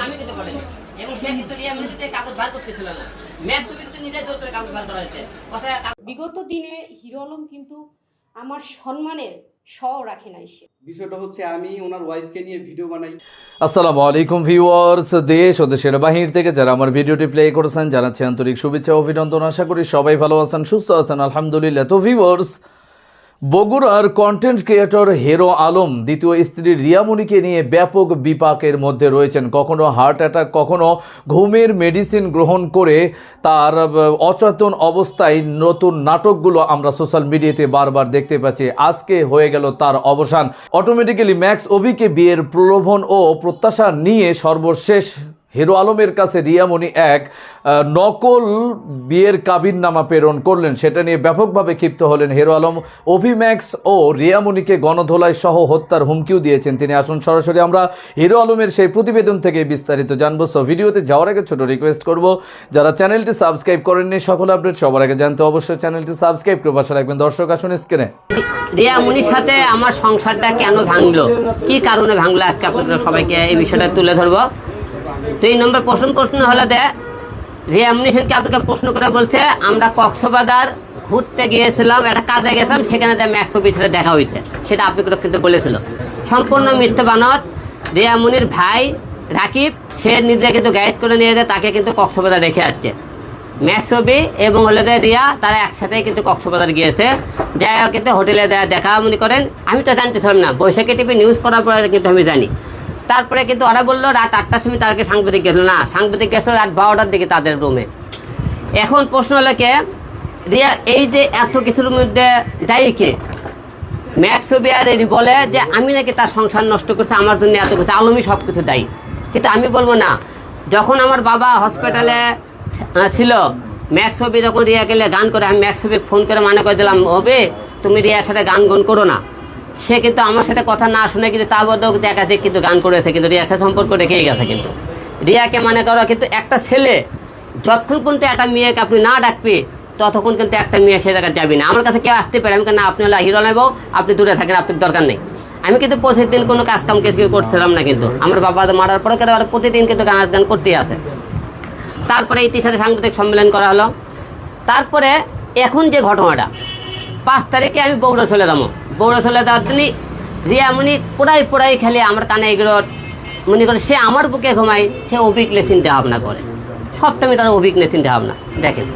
নামে কিন্তু বলেন এবং সে কিন্তু রিয়া মিনিতে কাগজ বার করতেছিল না। ম্যাচ ছবি কিন্তু নিজে জোর করে কাগজ বার করা হয়েছে। কথা বিগত দিনে হিরো আলম কিন্তু আমার সম্মানের স রাখে নাই বিষয়টা হচ্ছে আমি ওনার ওয়াইফকে নিয়ে ভিডিও বানাই। আসসালামু আলাইকুম ভিউয়ার্স দেশ ও দেশের বাহির থেকে যারা আমার ভিডিওটি প্লে করেছেন জানাচ্ছি আন্তরিক শুভেচ্ছা ও অভিনন্দন। আশা করি সবাই ভালো আছেন সুস্থ আছেন আলহামদুলিল্লাহ। তো ভিউয়ার্স বগুড়ার কন্টেন্ট ক্রিয়েটর হেরো আলম, দ্বিতীয় স্ত্রী রিয়ামণিকে নিয়ে ব্যাপক বিপাকের মধ্যে রয়েছেন। কখনো হার্ট অ্যাটাক কখনো ঘুমের মেডিসিন গ্রহণ করে তার অচেতন অবস্থায় নতুন নাটকগুলো আমরা সোশ্যাল মিডিয়াতে বারবার দেখতে পাচ্ছি। আজকে হয়ে গেল তার অবসান। অটোমেটিক্যালি ম্যাক্স অভিকে বিয়ের প্রলোভন ও প্রত্যাশা নিয়ে সর্বশেষ হিরো আলমের কাছে রিয়ামণি এক নকল বিয়ের কাবিননামা প্রেরণ করলেন। সেটা নিয়ে ব্যাপকভাবে ক্ষিপ্ত হলেন হিরো আলম। অভিম্যাক্স ও রিয়ামণিকে গণধোলাই সহ হত্যার হুমকিও দিয়েছেন তিনি। আসুন সরাসরি আমরা হিরো আলমের সেই প্রতিবেদন থেকে বিস্তারিত জানব। সো ভিডিওতে যাওয়ার আগে ছোট রিকোয়েস্ট করব, যারা চ্যানেলটি সাবস্ক্রাইব করেননি, সকল আপডেট সবার আগে জানতে অবশ্যই চ্যানেলটি সাবস্ক্রাইব করে পাশে রাখবেন। দর্শক, আসুন স্ক্রিনে রিয়া মুনির সাথে আমার সংসারটা কেন ভাঙলো? কি কারণে ভাঙলো? আজকে আপনাদের সবাইকে এই বিষয়টা তুলে ধরবো। তো এই নম্বর প্রশ্ন প্রশ্ন হলে দে। রিয়া মুনি সেনকে আপনাকে প্রশ্ন করে বলছে, আমরা কক্সবাজার ঘুরতে গিয়েছিলাম, একটা কাজে গেছিলাম, সেখানে ম্যাক্স অফিসে দেখা হয়েছে, সেটা আপনি কিন্তু বলেছিল। সম্পূর্ণ মিথ্যে বানত রিয়া মুনির ভাই রাকিব, সে নিজে কিন্তু গাইড করে নিয়ে যায় তাকে কিন্তু কক্সবাজার রেখে যাচ্ছে ম্যাক্স ছবি এবং হলে যে রিয়া, তারা একসাথেই কিন্তু কক্সবাজার গিয়েছে। যাই কিন্তু হোটেলে দেখা মনে করেন, আমি তো জানতেছিলাম না। বৈশাখী টিভি নিউজ করার পরে কিন্তু আমি জানি। তারপরে কিন্তু ওরা বলল, রাত আটটার সময় তাদেরকে সাংবাদিক গেছিল না, সাংবাদিক গেছিল রাত বারোটার দিকে তাদের রুমে এখন প্রশ্ন হলো কে? রিয়া, এই যে এত কিছুর মধ্যে দায়ী কে? ম্যাক্স এরই বলে যে, আমি নাকি তার সংসার নষ্ট করছে, আমার জন্য এত কিছু, আলমই সব কিছু দায়ী। কিন্তু আমি বলব না। যখন আমার বাবা হসপিটালে ছিল ম্যাক্স ছবি যখন রিয়া গেলে গান করে, আমি ম্যাক্স ছবি ফোন করে মানা করে দিলাম হবে তুমি রিয়ার সাথে গান গান করো না। সে কিন্তু আমার সাথে কথা না শুনে কিন্তু তা বদ্ধ একাধিক কিন্তু গান করেছে, কিন্তু রিয়ার সাথে সম্পর্ক রেখেই গেছে কিন্তু। রিয়াকে মানে করো কিন্তু একটা ছেলে, যতক্ষণ পর্যন্ত একটা মেয়েকে আপনি না ডাকবে, ততক্ষণ কিন্তু একটা মেয়ে সে জায়গায় যাবি না। আমার কাছে কেউ আসতে পারে, আমি কেন আপনি হলো হিরো নেব আপনি দূরে থাকেন, আপনার দরকার নেই। আমি কিন্তু প্রতিদিন কোনো কাজ কাম কিছু করছিলাম না কিন্তু। আমার বাবা মারার পরে কেন প্রতিদিন কিন্তু গান গান করতেই আছে তারপরে সাথে সাংবাদিক সম্মেলন করা হলো। তারপরে এখন যে ঘটনাটা, পাঁচ তারিখে আমি বগুড়া চলে যাব। বগুড়া চলে যাওয়ার জন্য রিয়া মুনি পোড়াই পোড়াই খেলে আমার কানে এগুলো মনে করে সে আমার বুকে ঘুমায়, সে অভিজ্ঞলে চিন্তা ভাবনা করে। সবটাই তার অভিজ্ঞলে চিন্তা ভাবনা দেখেন।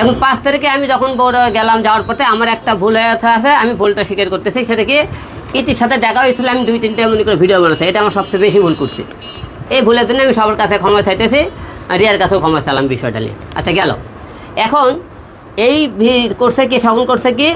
এখন পাঁচ তারিখে আমি যখন বড় গেলাম, যাওয়ার পথে আমার একটা ভুল হয়ে আছে, আমি ভুলটা স্বীকার করতেছি। সেটা কি? ইতির সাথে দেখা হয়েছিল, আমি দুই, তিনটে মনে করে ভিডিও বানাতে। এটা আমার সবচেয়ে বেশি ভুল করছি। এই ভুলের জন্য আমি সবার কাছে ক্ষমা চাইতেছি রিয়ার কাছেও ক্ষমা চালাম বিষয়টা নিয়ে। আচ্ছা গেল। এখন এই করছে কি শগুন করছে কি?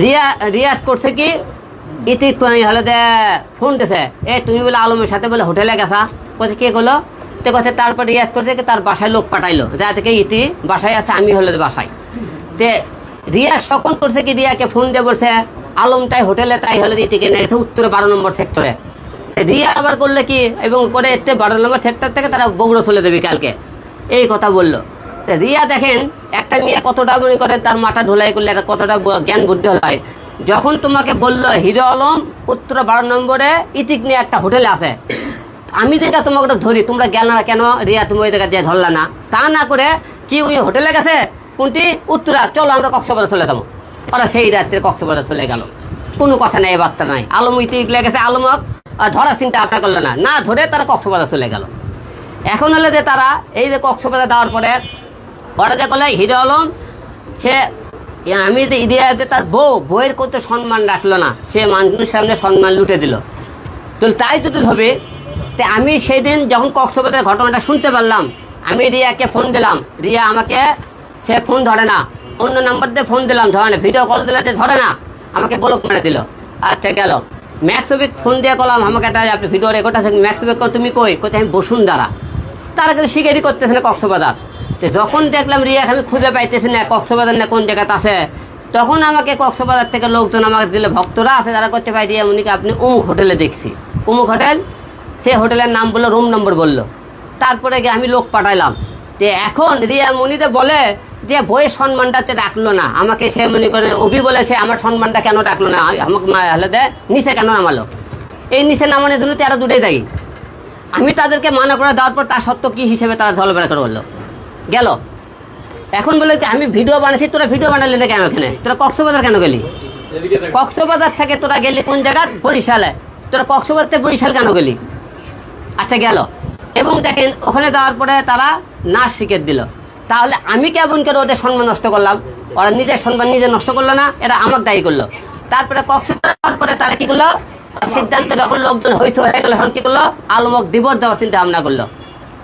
রিয়া, রিয়াজ করছে কি, ইতি হলে দে ফোন দিছে। এ, তুমি বলে আলমের সাথে বলে হোটেলে গেছা। কোথায় কে গেলো তো কথা তারপর রিয়াজ করছে কি, তার বাসায় লোক পাঠাইলো। যা থেকে ইতি বাসায় আছে, আমি হলে বাসায়। তে রিয়া সকল করছে কি, রিয়াকে ফোন দিয়ে বলছে, আলম তাই হোটেলে, তাই হলে ইতিকে নিয়ে গেছে উত্তরে বারো নম্বর সেক্টরে রিয়া আবার করলে কি, এবং করে এতে বারো নম্বর সেক্টর থেকে তারা বগুড়ো চলে দেবে কালকে। এই কথা বলল। রিয়া দেখেন, একটা মেয়ে কতটা মনে করে তার মাথা ঢোলাই করলে একটা কতটা জ্ঞান বুদ্ধি হয়। যখন তোমাকে বলল, হিরো আলম উত্তর বারো নম্বরে ইতিক নিয়ে একটা হোটেলে আছে। আমি যেটা তোমাকে ধরি, তোমরা গেল না কেন রিয়া তুমি ওই জায়গায় দিয়ে ধরলা না? তা না করে কি ওই হোটেলে গেছে? কোনটি? উত্তরা। চলো আমরা কক্সবাজার চলে যাব। ওরা সেই রাত্রে কক্সবাজার চলে গেল। কোনো কথা নাই বার্তা নাই। আলম ইতিক লেগেছে আলমক আর ধরার চিন্তা আপনার করল না। না ধরে তারা কক্সবাজার চলে গেল। এখন হলে যে তারা এই যে কক্সবাজার দেওয়ার পরে ওরা যে করলে হিরো আলম, সে আমি ইদিয়াতে তার বউ, বউয়ের করতে সম্মান রাখল না, সে মানুষের সামনে সম্মান লুটে দিল। তো তাই যদি হবে, তে আমি সেই দিন যখন কক্সবাজারের ঘটনাটা শুনতে পারলাম, আমি রিয়াকে ফোন দিলাম, রিয়া আমাকে, সে ফোন ধরে না, অন্য নাম্বার দিয়ে ফোন দিলাম, ধরে না ভিডিও কল দিলে ধরে না, আমাকে ব্লক মেরে দিল। আচ্ছা গেল। ম্যাক্সবিক ফোন দিয়ে করলাম আমাকে একটা আপনি ভিডিও রেকর্ড আছে ম্যাক্সবিক তুমি কই? কোথায় আমি বসুন দ্বারা তারা কিন্তু শিকারি করতেছে না কক্সবাজার। তো যখন দেখলাম রিয়াক, আমি খুঁজে পাইতেছি না কক্সবাজার না কোন জায়গাতে আছে। তখন আমাকে কক্সবাজার থেকে লোকজন আমাকে দিলে, ভক্তরা আছে, তারা করতে পাই রিয়া, উনিকে আপনি অমুক হোটেলে দেখছি। অমুক হোটেল, সে হোটেলের নাম বলল, রুম নম্বর বলল। তারপরে গিয়ে আমি লোক পাঠাইলাম। যে এখন রিয়া মুনিতে বলে যে, বইয়ের সম্মানটা তো রাখল না। আমাকে সে মনে করে, অভি বলেছে, আমার সম্মানটা কেন রাখল না? আমাকে হলে নিচে কেন নামালো? এই নিচে নামানোর জন্য তো আরও দুটোই দায়ী। আমি তাদেরকে মানা করে দেওয়ার পর তার সত্য কি হিসেবে তারা ঝলবেলা করে বলল? গেল। এখন বলে আমি ভিডিও বানাচ্ছি তোরা ভিডিও বানালি না কেন এখানে? তোরা কক্সবাজার কেন গেলি? কক্সবাজার থেকে তোরা গেলি কোন জায়গা? বরিশালে। তোরা কক্সবাজার থেকে বরিশাল কেন গেলি? আচ্ছা গেল। এবং দেখেন, ওখানে যাওয়ার পরে তারা নাচ শিখে দিল। তাহলে আমি কেমন করে ওদের সম্মান নষ্ট করলাম? ওরা নিজের সম্মান নিজে নষ্ট করল না এটা আমার দায়ী করল। তারপরে কক্সবাজার পরে তারা কি করল? সিদ্ধান্ত যখন লোকজন হয়েছে হয়ে গেল এখন কি করল? আলমক দিবর দেওয়ার চিন্তা ভাবনা করল।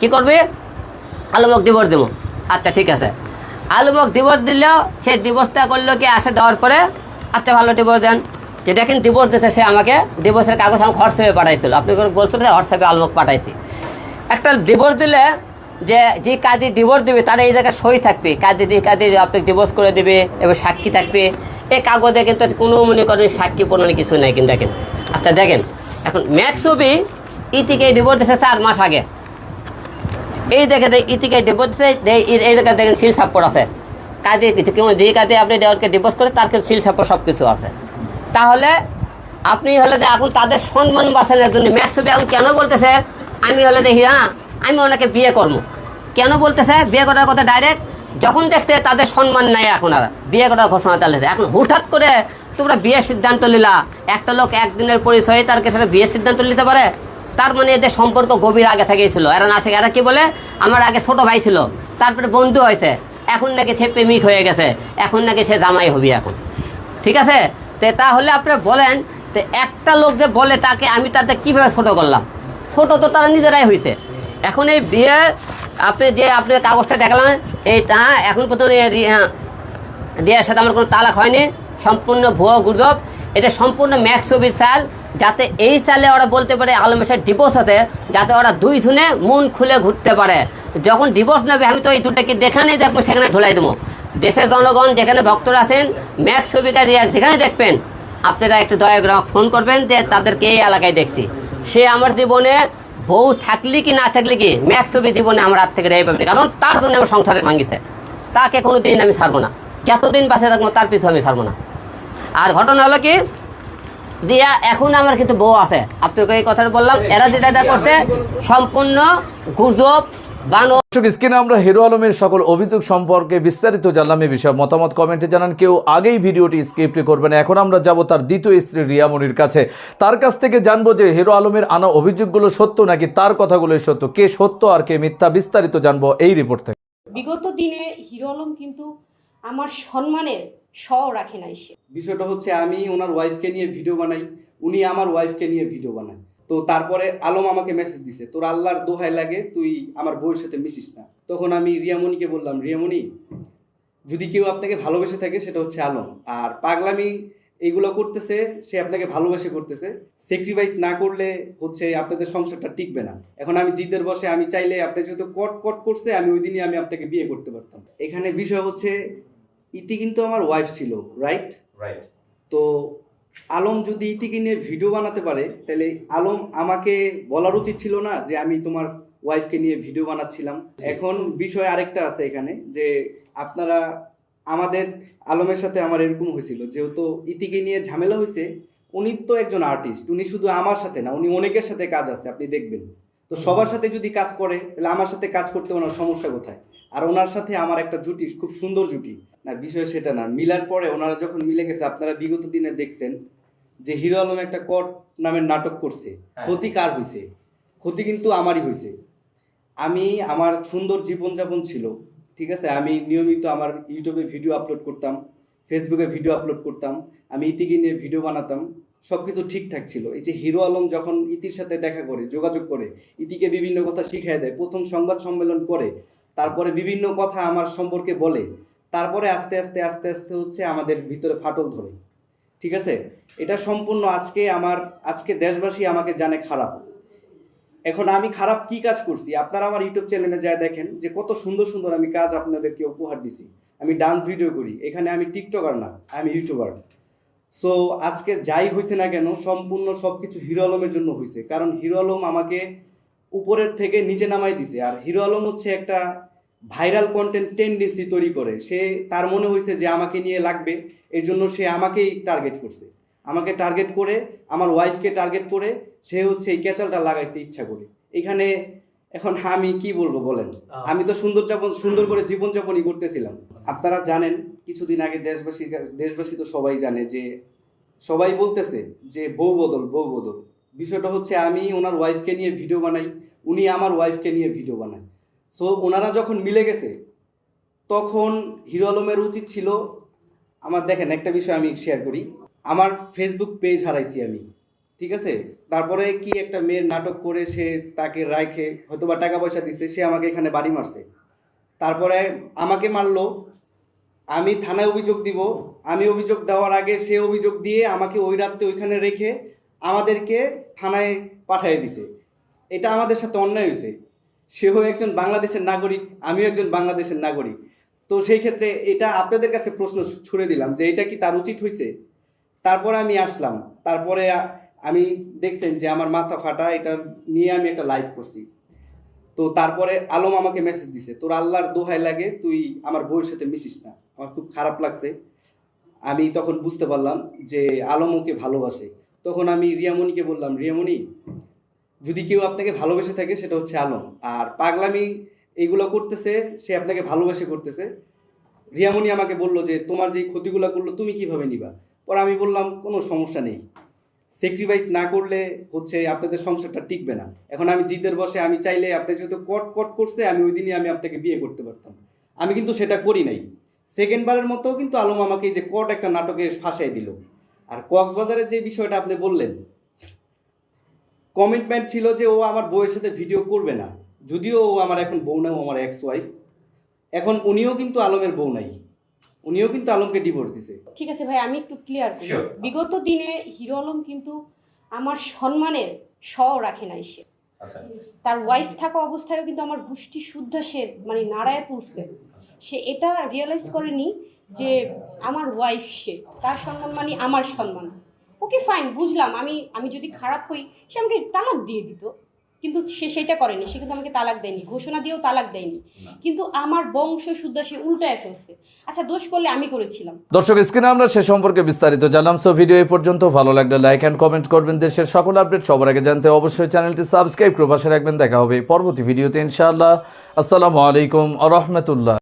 কি করবে? আলমক দিবর দেবো। আচ্ছা ঠিক আছে। আলমক দিবস দিলেও সে দিবসটা করল কি আসে দেওয়ার পরে আচ্ছা ভালো দিবস দেন। যে দেখেন দিবস দিতে সে আমাকে দিবসের কাগজ আমাকে হোয়াটসঅ্যাপে পাঠাইছিল। আপনি করে যে হোয়াটসঅ্যাপে আলমক পাঠাইছি। একটা ডিভোর্স দিলে যে যে কাজে ডিভোর্স দেবে, তারা এই জায়গায় সই থাকবে। কাজে দিয়ে কাজে আপনি ডিভোর্স করে দেবে এবং সাক্ষী থাকবে। এই কাগজে কিন্তু কোনো মনে করেন সাক্ষী প্রণালী কিছু নাই, কিন্তু দেখেন। আচ্ছা দেখেন। এখন ম্যাক্স ছবি, ইতিকে ডিভোর্স দিয়েছে চার মাস আগে। এই দেখে দেখ ইতিকে ডিভোর্স এই জায়গায় দেখেন সিল সাপোর্ট আছে। কাজে কিছু কেউ যে কাজে আপনি দেওয়ারকে ডিভোর্স করে, তার সিল সাপোর্ট সব কিছু আছে। তাহলে আপনি হলে যে এখন তাদের সম্মান বাঁচানোর জন্য ম্যাক্স ছবি এখন কেন বলতেছে? আমি হলে দেখি হ্যাঁ আমি ওনাকে বিয়ে করব। কেন বলতেছে? বিয়ে করার কথা ডাইরেক্ট যখন দেখছে তাদের সম্মান নাই এখন আর। বিয়ে করার ঘোষণা চালিয়েছে এখন হঠাৎ করে তোমরা বিয়ের সিদ্ধান্ত নিলা। একটা লোক একদিনের পরিচয়ে তার কাছে বিয়ের সিদ্ধান্ত নিতে পারে। তার মানে এদের সম্পর্ক গভীর আগে থেকেই ছিল। এরা না থেকে এরা কি বলে? আমার আগে ছোট ভাই ছিল তারপরে বন্ধু হয়েছে। এখন নাকি সে প্রেমিক হয়ে গেছে এখন নাকি সে জামাই হবি এখন। ঠিক আছে? তো তাহলে আপনি বলেন তো একটা লোক যে বলে তাকে আমি তাতে কীভাবে ছোট করলাম? ছোট তো তারা নিজেরাই হয়েছে এখন এই বিয়ে আপনি যে আপনি কাগজটা দেখালাম এখন এই রি- হ্যাঁ, বিয়ের সাথে আমার কোনো তালাক হয়নি। সম্পূর্ণ ভুয়ো গুজব। এটা সম্পূর্ণ ম্যাক্স চাল যাতে এই চালে ওরা বলতে পারে আলমেশের ডিভোর্স হতে, যাতে ওরা দুই ধুনে মন খুলে ঘুরতে পারে। যখন ডিভোর্স নেবে, আমি তো এই দুটাকে দেখানে দেখব সেখানে ঝুলাই দেবো। দেশের জনগণ, যেখানে ভক্তরা আছেন ম্যাক্স ছবিকা রিয়াক যেখানে দেখবেন, আপনারা একটু দয়া করে ফোন করবেন যে তাদেরকে এই এলাকায় দেখছি। সে আমার জীবনে বউ থাকলে কি না থাকলে কি ম্যাক্স ছবি জীবনে আমার হাত থেকে রেহাই পাবে। কারণ তার জন্য আমার সংসারে ভাঙিছে। তাকে কোনো দিন আমি ছাড়বো না। যতদিন বাঁচে থাকব, তার পিছু আমি ছাড়বো না। আর ঘটনা হলো কি দিয়া এখন আমার কিন্তু বউ আছে। আপনাকে এই কথাটা বললাম এরা যেটা করছে সম্পূর্ণ গুজব বানো দর্শক স্ক্রিনে আমরা হিরো আলমের সকল অভিযোগ সম্পর্কে বিস্তারিত জানলাম এই বিষয়ে মতামত কমেন্টে জানান। কেউ আগেই ভিডিওটি স্কিপ্ট করবেন এখন আমরা যাব তার দ্বিতীয় স্ত্রী রিয়ামনির কাছে। তার কাছ থেকে জানব যে হিরো আলমের আনা অভিযোগগুলো সত্য নাকি তার কথাগুলোই সত্য কে সত্য আর কে মিথ্যা বিস্তারিত জানব এই রিপোর্ট থেকে। বিগত দিনে হিরো আলম কিন্তু আমার সম্মানের রাখে নাই সে। বিষয়টা হচ্ছে আমি ওনার ওয়াইফকে নিয়ে ভিডিও বানাই, উনি আমার ওয়াইফকে নিয়ে ভিডিও বানায়। তো তারপরে আলম আমাকে মেসেজ দিছে, তোর আল্লাহর দোহাই লাগে, তুই আমার বউয়ের সাথে মিশিস না। তখন আমি রিয়ামণিকে বললাম, রিয়ামণি, যদি কেউ আপনাকে ভালোবেসে থাকে, সেটা হচ্ছে আলম। আর পাগলামি এইগুলো করতেছে, সে আপনাকে ভালোবেসে করতেছে। স্যাক্রিফাইস না করলে হচ্ছে আপনাদের সংসারটা টিকবে না। এখন আমি জিদের বসে, আমি চাইলে আপনি যেহেতু কট কট করছে, আমি ওই দিনই আমি আপনাকে বিয়ে করতে পারতাম। এখানে বিষয় হচ্ছে ইতি কিন্তু আমার ওয়াইফ ছিল রাইট রাইট তো আলম যদি ইতিকে নিয়ে ভিডিও বানাতে পারে তাহলে আলম আমাকে বলার উচিত ছিল না যে আমি তোমার ওয়াইফকে নিয়ে ভিডিও বানাচ্ছিলাম। এখন বিষয় আরেকটা আছে এখানে যে আপনারা আমাদের আলমের সাথে আমার এরকম হয়েছিল যেহেতু ইতিকে নিয়ে ঝামেলা হয়েছে উনি তো একজন আর্টিস্ট উনি শুধু আমার সাথে না উনি অনেকের সাথে কাজ আছে আপনি দেখবেন। তো সবার সাথে যদি কাজ করে তাহলে আমার সাথে কাজ করতে ওনার সমস্যা কোথায়? আর ওনার সাথে আমার একটা জুটি খুব সুন্দর জুটি না বিষয় সেটা না। মিলার পরে ওনারা যখন মিলে গেছে আপনারা বিগত দিনে দেখছেন যে হিরো আলম একটা কট নামের নাটক করছে। হ্যাঁ। ক্ষতি কার হয়েছে ক্ষতি কিন্তু আমারই হয়েছে আমি আমার সুন্দর জীবনযাপন ছিল ঠিক আছে? আমি নিয়মিত আমার ইউটিউবে ভিডিও আপলোড করতাম ফেসবুকে ভিডিও আপলোড করতাম আমি ইতিকে নিয়ে ভিডিও বানাতাম সব কিছু ঠিকঠাক ছিল। এই যে হিরো আলম যখন ইতির সাথে দেখা করে যোগাযোগ করে ইতিকে বিভিন্ন কথা শিখিয়ে দেয় প্রথম সংবাদ সম্মেলন করে তারপরে বিভিন্ন কথা আমার সম্পর্কে বলে তারপরে আস্তে আস্তে আস্তে আস্তে হচ্ছে আমাদের ভিতরে ফাটল ধরে। ঠিক আছে? এটা সম্পূর্ণ আজকে আমার, আজকে দেশবাসী আমাকে জানে খারাপ। এখন আমি খারাপ কি কাজ করছি? আপনারা আমার ইউটিউব চ্যানেলে যায় দেখেন যে কত সুন্দর সুন্দর আমি কাজ আপনাদেরকে উপহার দিছি। আমি ডান্স ভিডিও করি। এখানে আমি টিকটকার না আমি ইউটিউবার। সো, আজকে যাই হয়েছে না কেন, সম্পূর্ণ সব কিছু হিরো আলমের জন্য হয়েছে কারণ হিরো আলম আমাকে উপরের থেকে নিচে নামাই দিছে। আর হিরো আলম হচ্ছে একটা ভাইরাল কন্টেন্ট টেন্ডেন্সি তৈরি করে। সে তার মনে হয়েছে যে আমাকে নিয়ে লাগবে এর জন্য সে আমাকেই টার্গেট করছে। আমাকে টার্গেট করে আমার ওয়াইফকে টার্গেট করে সে হচ্ছে এই ক্যাচালটা লাগাইছে ইচ্ছা করে। এখানে এখন আমি কি বলব বলেন? আমি তো সুন্দর যাপন সুন্দর করে জীবনযাপনই করতেছিলাম। আপনারা জানেন কিছুদিন আগে দেশবাসী দেশবাসী তো সবাই জানে যে সবাই বলতেছে যে বউ বদল বউ বদল। বিষয়টা হচ্ছে আমি ওনার ওয়াইফকে নিয়ে ভিডিও বানাই উনি আমার ওয়াইফকে নিয়ে ভিডিও বানায়। সো ওনারা যখন মিলে গেছে, তখন হিরো আলমের উচিত ছিল, আমার দেখেন একটা বিষয় আমি শেয়ার করি, আমার ফেসবুক পেজ হারাইছি আমি, ঠিক আছে? তারপরে কি একটা মেয়ের নাটক করে সে তাকে রাখে হয়তো বা টাকা পয়সা দিচ্ছে সে আমাকে এখানে বাড়ি মারছে। তারপরে আমাকে মারলো, আমি থানায় অভিযোগ দিব, আমি অভিযোগ দেওয়ার আগে সে অভিযোগ দিয়ে আমাকে ওই রাত্রে ওইখানে রেখে আমাদেরকে থানায় পাঠিয়ে দিছে। এটা আমাদের সাথে অন্যায় হয়েছে। সেও একজন বাংলাদেশের নাগরিক, আমিও একজন বাংলাদেশের নাগরিক। তো সেই ক্ষেত্রে এটা আপনাদের কাছে প্রশ্ন ছুড়ে দিলাম যে এটা কি তার উচিত হয়েছে তারপরে আমি আসলাম। তারপরে আমি দেখছেন যে আমার মাথা ফাটা, এটা নিয়ে আমি একটা লাইভ করছি। তো তারপরে আলম আমাকে মেসেজ দিছে, তোর আল্লাহর দোহাই লাগে, তুই আমার বউয়ের সাথে মিশিস না। আমার খুব খারাপ লাগছে। আমি তখন বুঝতে পারলাম যে আলম ওকে ভালোবাসে। তখন আমি রিয়ামণিকে বললাম, রিয়ামণি যদি কেউ আপনাকে ভালোবেসে থাকে, সেটা হচ্ছে আলম। আর পাগলামি এইগুলো করতেছে, সে আপনাকে ভালোবেসে করতেছে। রিয়ামণি আমাকে বলল যে, তোমার যেই ক্ষতিগুলো করল, তুমি কীভাবে নিবা? পরে আমি বললাম, কোনো সমস্যা নেই। স্যাক্রিফাইস না করলে হচ্ছে আপনাদের সংসারটা টিকবে না। এখন আমি জিদের বসে, আমি চাইলে আপনি যেহেতু কট কট করছে, আমি ওই দিনই আমি আপনাকে বিয়ে করতে পারতাম। আমি কিন্তু সেটা করি নাই। সেকেন্ডবারের মতো কিন্তু আলম আমাকে যে কট একটা নাটকে ফাঁসাই দিল। আর কক্সবাজারের যে বিষয়টা আপনি বললেন কমিটমেন্ট ছিল যে ও আমার বউয়ের সাথে ভিডিও করবে না। যদিও ও আমার এখন বউ না ও আমার এক্স ওয়াইফ এখন উনিও কিন্তু আলমের বউ নাই। উনিও কিন্তু আলমকে ডিভোর্স দিছে। ঠিক আছে ভাই আমি একটু ক্লিয়ার করি। বিগত দিনে হিরো আলম কিন্তু আমার সম্মানের স রাখে নাই সে। আচ্ছা। তার ওয়াইফ থাকা অবস্থায়ও কিন্তু আমার গোষ্ঠী শুদ্ধ সে মানে নাড়ায় তুলছে। সে এটা রিয়েলাইজ করেনি যে আমার ওয়াইফ সে। তার সম্মান মানে আমার সম্মান। ওকে ফাইন বুঝলাম। আমি আমি যদি খারাপ হই সে আমাকে তালাক দিয়ে দিত। কিন্তু সে সেটা করেনি। সে কিন্তু আমাকে তালাক দেয়নি। ঘোষণা দিয়েও তালাক দেয়নি। কিন্তু আমার বংশ শুদ্ধ সে উল্টায় ফেলছে। আচ্ছা দোষ করলে আমি করেছিলাম। দর্শক স্ক্রিনে আমরা সে সম্পর্কে বিস্তারিত জানলাম। সো ভিডিও এই পর্যন্ত। ভালো লাগলে লাইক অ্যান্ড কমেন্ট করবেন। দেশের সকল আপডেট সবার আগে জানতে অবশ্যই চ্যানেলটি সাবস্ক্রাইব করে পাশে রাখবেন। দেখা হবে পরবর্তী ভিডিওতে ইনশাআল্লাহ। আসসালামু আলাইকুম আ রহমতুল্লাহ।